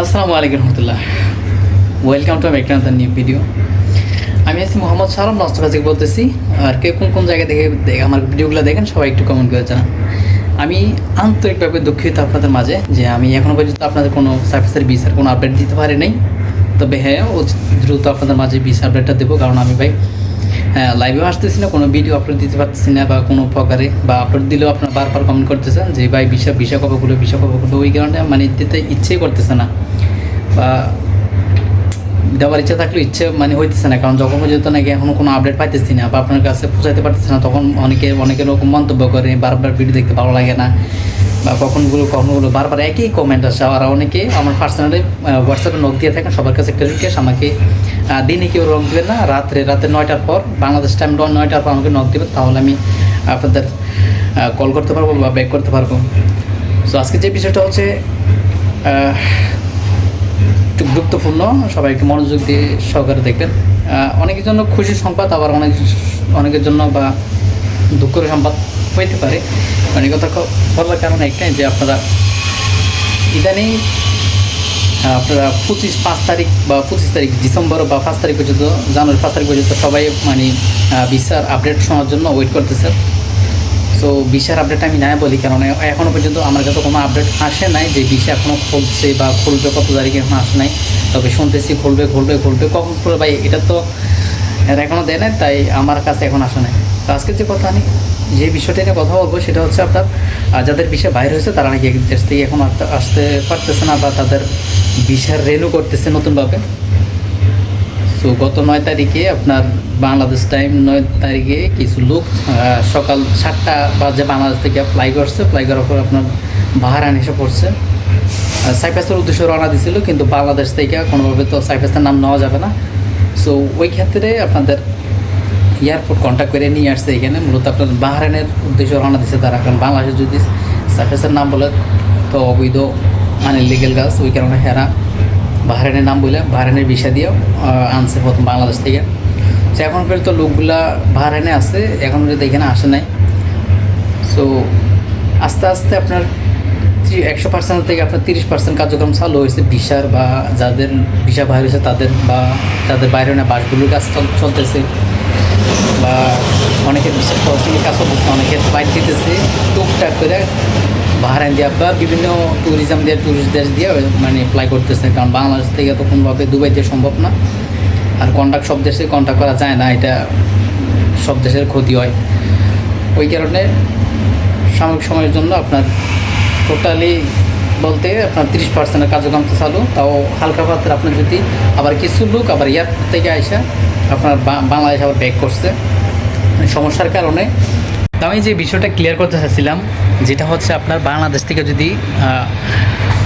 আসসালামু আলাইকুম রহমতুল্লাহ। ওয়েলকাম টু একটা নিউ ভিডিও আমি আছি মোহাম্মদ সালাম নষ্টফাজিক বলতেছি। আর কে কোন কোন জায়গায় দেখে আমার ভিডিওগুলো দেখেন, সবাই একটু কমেন্ট করে জানান। আমি আন্তরিকভাবে দুঃখিত আপনাদের মাঝে যে আমি এখনও পর্যন্ত আপনাদের কোনো সার্ভিসের বিচার কোনো আপডেট দিতে পারি নাই। তবে হ্যাঁ ও দ্রুত আপনাদের মাঝে বিষ আপডেটটা দেবো, কারণ আমি ভাই লাইভেও আসতেছি না, কোনো ভিডিও আপলোড দিতে পারতেছি না বা কোনো প্রকারে বা আপলোড দিলেও আপনারা বারবার কমেন্ট করতেছেন যে, ভাই, বিষা বিষা কপাগুলো বিষা কপাগুলো ওই কারণে মানে দিতে ইচ্ছেই করতেছে না বা দেওয়ার ইচ্ছা থাকলেও ইচ্ছে মানে হইতেছে না। কারণ যখন পর্যন্ত নাকি এখনও কোনো আপডেট পাইতেছি না বা আপনার কাছে পৌঁছাইতে পারতেছে না, তখন অনেকে অনেকে রকম মন্তব্য করে, বারবার ভিডিও দেখতে ভালো লাগে না বা কখনগুলো কখনগুলো বারবার একই কমেন্ট আসে। আর অনেকে আমার পার্সোনালি হোয়াটসঅ্যাপে নখ দিয়ে থাকেন, সবার কাছে একটা রিকোয়েস্ট আমাকে দিনে কেউ রং দেবেন না। রাত্রে, রাতে নয়টার পর, বাংলাদেশ টাইম নয়টার পর আমাকে নখ দেবেন তাহলে আমি আপনাদের কল করতে পারব বা ব্যাক করতে পারব। সো আজকে যে বিষয়টা হচ্ছে একটু গুরুত্বপূর্ণ সবাই একটু মনোযোগ দিয়ে সহকারে দেখবেন। অনেকের জন্য খুশির সংবাদ, আবার অনেক, অনেকের জন্য বা দুঃখের সংবাদ হইতে পারে। অনেক কথা বলার কারণ একটাই যে আপনারা ইদানিং পঁচিশ পাঁচ তারিখ বা পঁচিশ তারিখ ডিসেম্বর বা পাঁচ তারিখ পর্যন্ত, জানুয়ারি পাঁচ তারিখ পর্যন্ত সবাই মানে বিচার আপডেট শোনার জন্য ওয়েট করতেছে। তো বিশার আপডেট আমি নাই বলি, কারণ এখনও পর্যন্ত আমার কাছে কোনো আপডেট আসে নাই যে বিশা এখনও খুলছে বা খুলবে, কত তারিখে এখন আসে নাই। তবে শুনতেছি খুলবে খুলবে খুলবে, কখন খুলবে ভাই, এটা তো এখনও দেয় নাই, তাই আমার কাছে এখন আসে নাই। তো আজকে যে কথা আমি, যে বিষয়টা নিয়ে কথা বলব, সেটা হচ্ছে আপনার যাদের বিষয় বাইরে হয়েছে, তারা নাকি দেশ থেকে এখন আসতে পারতেছে না বা তাদের বিষার রেনু করতেছে নতুনভাবে। তো গত নয় তারিখে আপনার বাংলাদেশ টাইম নয় তারিখে কিছু লোক সকাল সাতটা বাজে বাংলাদেশ থেকে ফ্লাই করছে। ফ্লাই করার পর আপনার বাহারান এসে পড়ছে। সাইপ্রাসের উদ্দেশ্যে রওনা দিছিল, কিন্তু বাংলাদেশ থেকে কোনোভাবে তো সাইপ্রাসের নাম নেওয়া যাবে না। সো ওই ক্ষেত্রে আপনাদের এয়ারপোর্ট কন্ট্যাক্ট করে নিয়ে আসছে এখানে। মূলত আপনার বাহারানের উদ্দেশ্যে রওনা দিচ্ছে তারা। কারণ বাংলাদেশে যদি সাইপ্রাসের নাম বলে, তো অবৈধ মানে লিগেল গাছ ওই কারণে হেরা বাহারানের নাম বলে বাহারানের ভিসা দিয়েও আনছে প্রথম বাংলাদেশ থেকে। তো এখন তো লোকগুলা বাহারানে আছে, এখন পর্যন্ত এখানে আসে নাই। সো আস্তে আস্তে আপনার একশো পার্সেন্ট থেকে আপনার তিরিশ পার্সেন্ট কার্যক্রম চালু হয়েছে ভিসার বা যাদের ভিসা বাইরে হয়েছে তাদের বা যাদের বাইরে না বাসগুলোর কাজ চল- চলতেছে। বা অনেকের বিশ্বাস কাজ চলতেছে, অনেকের বাইক দিতেছে, টুকটাক করে বাহারাইন দিয়ে বা বিভিন্ন ট্যুরিজম দিয়ে ট্যুরিস্ট দেশ দিয়ে মানে অ্যাপ্লাই করতেছে। কারণ বাংলাদেশ থেকে তো কোনোভাবে দুবাইতে সম্ভব না। আর কন্ট্যাক্ট সব দেশে কন্ট্যাক্ট করা যায় না, এটা সব দেশের ক্ষতি হয়। ওই কারণে সাময়িক সময়ের জন্য আপনার টোটালি বলতে আপনার তিরিশ পার্সেন্টের কার্যক্রম তো চালু, তাও হালকা পাত্রে আপনার যদি আবার কিছু লোক আবার ইয়ার থেকে আইসা আপনার বাংলাদেশ আবার ব্যাক করছে। সমস্যার কারণে আমি যে বিষয়টা ক্লিয়ার করতে চাচ্ছিলাম, যেটা হচ্ছে আপনার বাংলাদেশ থেকে যদি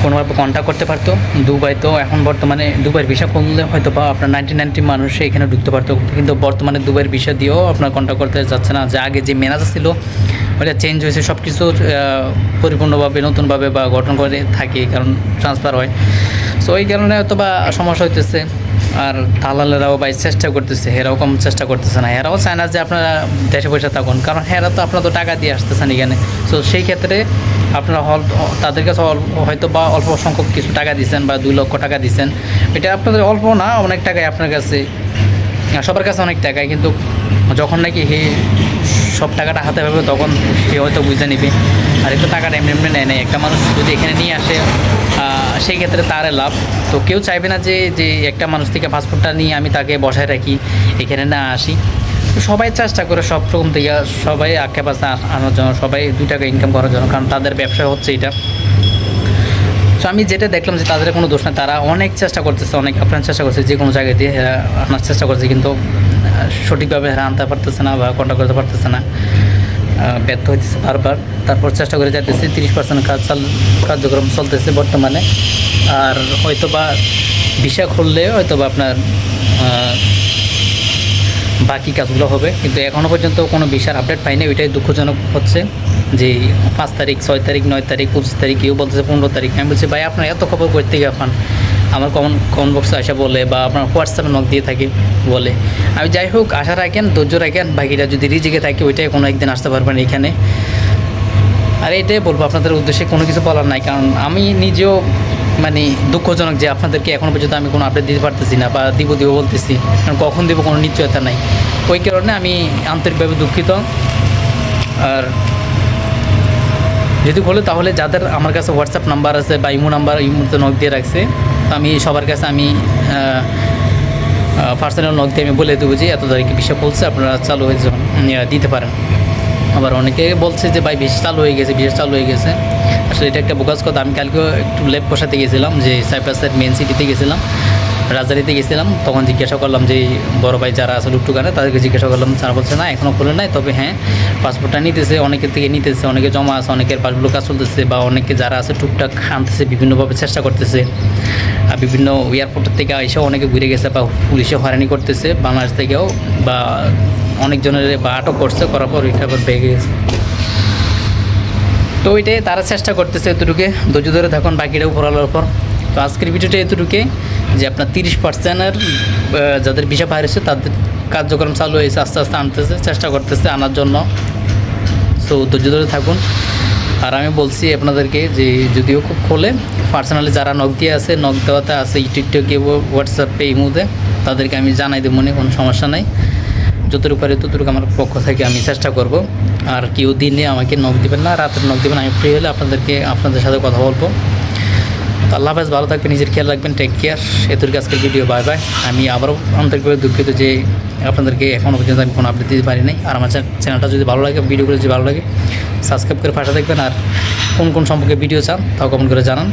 কোনোভাবে কন্ট্যাক্ট করতে পারতো, দুবাই তো এখন বর্তমানে দুবাইয়ের ভিসা করলে হয়তো বা আপনার নাইনটি নাইনটি মানুষ এখানে ঢুকতে পারতো। কিন্তু বর্তমানে দুবাইয়ের ভিসা দিয়েও আপনার কন্ট্যাক্ট করতে যাচ্ছে না। যে আগে যে ম্যানেজার ছিল, ওটা চেঞ্জ হয়েছে সব কিছু পরিপূর্ণভাবে, নতুনভাবে বা গঠন করে থাকে, কারণ ট্রান্সফার হয়। সো এই কারণে হয়তো বা সমস্যা হইতেছে। আর দালালেরাও ভাই চেষ্টা করতেছে, হেরাও কম চেষ্টা করতেছে না। হেরাও চায় না যে আপনারা দেশে পয়সা থাকুন, কারণ হেরা তো আপনারা তো টাকা দিয়ে আসতেছেন এখানে। সো সেই ক্ষেত্রে আপনারা হল, তাদের কাছে হয়তো বা অল্প সংখ্যক কিছু টাকা দিচ্ছেন বা দুই লক্ষ টাকা দিচ্ছেন এটা আপনাদের অল্প না, অনেক টাকাই আপনার কাছে সবার কাছে অনেক টাকাই, কিন্তু যখন নাকি হে সব টাকাটা হাতে পাবে, তখন সে হয়তো বুঝে নিবে। আর একটু টাকাটা এমনি এমনি নেয় নেয় একটা মানুষ যদি এখানে নিয়ে আসে সেই ক্ষেত্রে তারে লাভ। তো কেউ চাইবে না যে যে একটা মানুষ থেকে পাসপোর্টটা নিয়ে আমি তাকে বসায় রাখি, এখানে না আসি। তো সবাই চেষ্টা করে সব রকম থেকে, সবাই আঁকে পাশে আনার জন্য, সবাই দুই টাকা ইনকাম করার জন্য, কারণ তাদের ব্যবসা হচ্ছে এটা। তো আমি যেটা দেখলাম যে তাদের কোনো দোষ নেই, তারা অনেক চেষ্টা করতেছে, অনেক আপনার চেষ্টা করছে, যে কোনো জায়গায় দিয়ে এরা আনার চেষ্টা করছে, কিন্তু সঠিকভাবে এরা আনতে পারতেছে না বা কন্ট্যাক্ট করতে পারতেছে না। ব্যর্থ হইতেছে বারবার। তারপর চেষ্টা করে যাইতেছে, তিরিশ পার্সেন্ট কাজ চাল কার্যক্রম চলতেছে বর্তমানে। আর হয়তো বা ভিসা খুললে হয়তো বা আপনার বাকি কাজগুলো হবে। কিন্তু এখনও পর্যন্ত কোনো বিশাল আপডেট পাইনি, ওইটাই দুঃখজনক হচ্ছে যে পাঁচ তারিখ, ছয় তারিখ, নয় তারিখ, পঁচিশ তারিখ কেউ বলতেছে পনেরো তারিখ। আমি বলছি, ভাই, আপনার এত খবর করতে গিয়ে পান আমার কমন কমন বক্সে আসা বলে বা আপনার হোয়াটসঅ্যাপে নক দিয়ে থাকে বলে। আমি যাই হোক, আশা রাখেন, ধৈর্য রাখেন বাকিটা যদি রিজিকে থাকে, ওইটাই কোনো একদিন আসতে পারবেন এখানে। আর এটাই বলব, আপনাদের উদ্দেশ্যে কোনো কিছু বলার নাই, কারণ আমি নিজেও মানে দুঃখজনক যে আপনাদেরকে এখনও পর্যন্ত আমি কোনো আপডেট দিতে পারতেছি না বা দিব দিব বলতেছি। কারণ কখন দেবো, কোনো নিশ্চয়তা নাই। ওই কারণে আমি আন্তরিকভাবে দুঃখিত। আর যদি বলে তাহলে যাদের আমার কাছে হোয়াটসঅ্যাপ নাম্বার আছে বা ইমো নাম্বার ইমোতে নক দিয়ে রাখছে। তো আমি সবার কাছে আমি পার্সোনাল নক দিয়ে আমি বলে দেবো যে এত তারিখে বিষয় বলছে আপনারা চালু হয়ে দিতে পারেন। আবার অনেকে বলছে যে, ভাই বেশি চালু হয়ে গেছে, বিশেষ চালু হয়ে গেছে। আসলে এটা একটা বোকাজ কথা। আমি কালকেও একটু লেপ বসাতে গেছিলাম, যে সাইপ্রাসের মেন সিটিতে গেছিলাম। রাজধানীতে গেছিলাম, তখন জিজ্ঞাসা করলাম যে, বড় ভাই যারা আছে লুকটুকানে তাদেরকে জিজ্ঞাসা করলাম তারা বলছে, না এখনও খোলে নাই। তবে হ্যাঁ পাসপোর্টটা নিতেছে, অনেকের থেকে নিতেছে, অনেকে জমা আছে, অনেকের পাসগুলো কাজ চলতেছে বা অনেকে যারা আছে টুকটাক আনতেছে, বিভিন্নভাবে চেষ্টা করতেছে। আর বিভিন্ন এয়ারপোর্টের থেকে এসেও অনেকে ঘুরে গেছে বা পুলিশে হয়রানি করতেছে, বাংলাদেশ থেকেও বা অনেকজনের বা আটক করছে, করার পর এটা আবার বেগে গেছে। তো ওইটাই, তারা চেষ্টা করতেছে এতটুকু। ধৈর্য ধরে থাকুন বাকিটাও পড়ালোর পর। তো আজকের ভিডিওটা এতটুকু যে আপনার তিরিশ পার্সেন্টের যাদের ভিসা বাইরে হয়েছে, তাদের কার্যক্রম চালু হয়েছে, আস্তে আস্তে আনতেছে, চেষ্টা করতেছে আনার জন্য। সো ধৈর্য ধরে থাকুন। আর আমি বলছি আপনাদেরকে যে যদিও খুব খোলে পার্সোনালি যারা নখ দিয়ে আছে নখ দেওয়াতে আছে টিকটকে হোয়াটসঅ্যাপে ইমুতে তাদেরকে আমি জানাই দেবো মনে, কোনো সমস্যা নাই। যতটুকু পারি ততটুকু আমার পক্ষ থেকে আমি চেষ্টা করব। আর কেউ দিনে আমাকে নখ দেবেন না রাতের নখ দেবেন আমি ফ্রি হলে আপনাদেরকে, আপনাদের সাথে কথা বলব। তো আল্লাহ হাফেজ, ভালো থাকবেন, নিজের খেয়াল রাখবেন টেক কেয়ার এতুর আজকের ভিডিও বাই বাই আমি আবারও আন্তরিকভাবে দুঃখিত যে আপনাদেরকে এখনও পর্যন্ত আমি কোনো আপডেট দিতে পারি নাই আর আমার চ্যানেলটা যদি ভালো লাগে ভিডিওগুলো যদি ভালো লাগে সাবস্ক্রাইব করে পাশে দেখবেন। আর কোন কোন সম্পর্কে ভিডিও চান, তাও কমেন্ট করে জানান।